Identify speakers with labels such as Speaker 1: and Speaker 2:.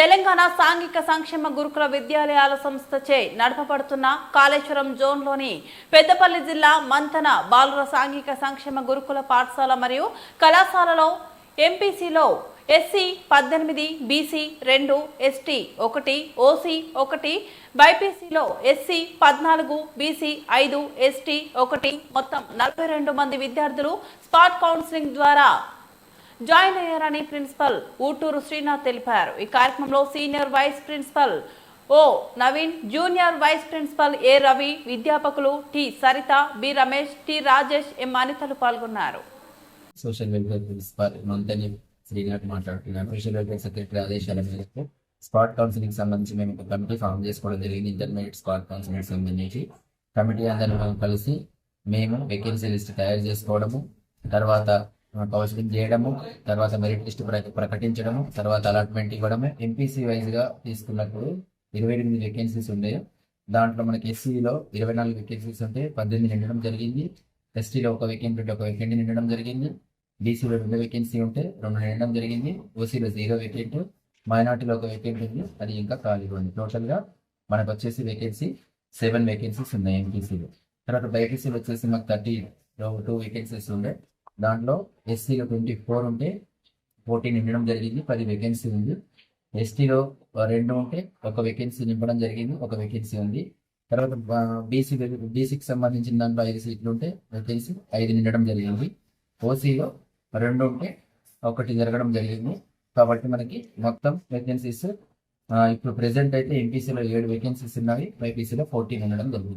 Speaker 1: తెలంగాణ సాంఘిక సంక్షేమ గురుకుల విద్యాలయాల సంస్థచే నడపబడుతున్న కాళేశ్వరం జోన్లోని పెద్దపల్లి జిల్లా మంతన బాలుర సాంఘిక సంక్షేమ గురుకుల పాఠశాల మరియు కళాశాలలో ఎంపీసీలో ఎస్సీ పద్దెనిమిది బీసీ రెండు ఎస్టీ ఒకటి ఓసీ ఒకటి బైపీసీలో ఎస్సీ పద్నాలుగు బీసీ ఐదు ఎస్టీ ఒకటి. మొత్తం నలభై రెండు మంది విద్యార్థులు స్పాట్ కౌన్సిలింగ్ ద్వారా జాయిన్ అయ్యారని ప్రిన్సిపల్ ఊటూరు శ్రీనాథ్ తెలిపారు. ఈ కార్యక్రమంలో senior vice principal O Naveen junior vice principal A Ravi విద్యాపకులు T Saritha B Ramesh T Rajesh M అనితలు పాల్గొన్నారు.
Speaker 2: Social welfare principal Manthani Srinath మాట్లాడుతున్నాను సోషల్ వెల్ఫేర్ సెక్రటరీ ఆదేశాల మేరకు స్పాట్ కౌన్సిలింగ్ సంబంధించి మేము ఒక కమిటీ ఫామ్ చేసుకోవడం జరిగింది. ఇంటర్మీడియట్ స్పాట్ కౌన్సిలింగ్ సంబంధించి కమిటీ అందరిని కలిసి మేము వేకెన్సీ లిస్ట్ తయారు చేసుకోవడము తర్వాత కౌన్సిలింగ్ చేయడము తర్వాత మెరిట్ లిస్ట్ ప్రకటించడము తర్వాత అలాట్మెంట్ ఇవ్వడము. ఎంపీసీ వైజ్గా తీసుకున్నప్పుడు ఇరవై ఎనిమిది వేకెన్సీస్ ఉండే. దాంట్లో మనకి ఎస్సీలో ఇరవై నాలుగు వేకెన్సీస్ ఉంటే పద్దెనిమిది నిండడం జరిగింది. ఎస్టీలో ఒక వేకెంట్ ఉంటే ఒక వేకెంట్ నిండడం జరిగింది. బీసీలో రెండు వేకెన్సీ ఉంటే రెండు నిండడం జరిగింది. ఓసీలో జీరో వేకెంట్ మైనార్టీలో ఒక వేకెంట్ ఉంది. అది ఇంకా ఖాళీగా ఉంది. టోటల్గా మనకు వచ్చేసి వేకెన్సీ సెవెన్ వేకెన్సీస్ ఉన్నాయి ఎంపీసీలో తర్వాత బైపీసీలో వచ్చేసి మాకు థర్టీ టూ వేకెన్సీస్ ఉండే. దాంట్లో ఎస్సీలో ట్వంటీ ఫోర్ ఉంటే ఫోర్టీన్ నిండడం జరిగింది పది వేకెన్సీ ఉంది. ఎస్టీలో రెండు ఉంటే ఒక వేకెన్సీ నింపడం జరిగింది ఒక వేకెన్సీ ఉంది. తర్వాత బీసీ బీసీకి సంబంధించిన దాంట్లో ఐదు సీట్లు ఉంటే వేకెన్సీ ఐదు నిండడం జరిగింది. ఓసీలో రెండు ఉంటే ఒకటి జరగడం జరిగింది. కాబట్టి మనకి మొత్తం వేకెన్సీస్ ఇప్పుడు ప్రెసెంట్ అయితే ఎంపీసీలో ఏడు వేకెన్సీస్ ఉన్నాయి బైపీసీలో ఫోర్టీన్ ఉండడం జరిగింది.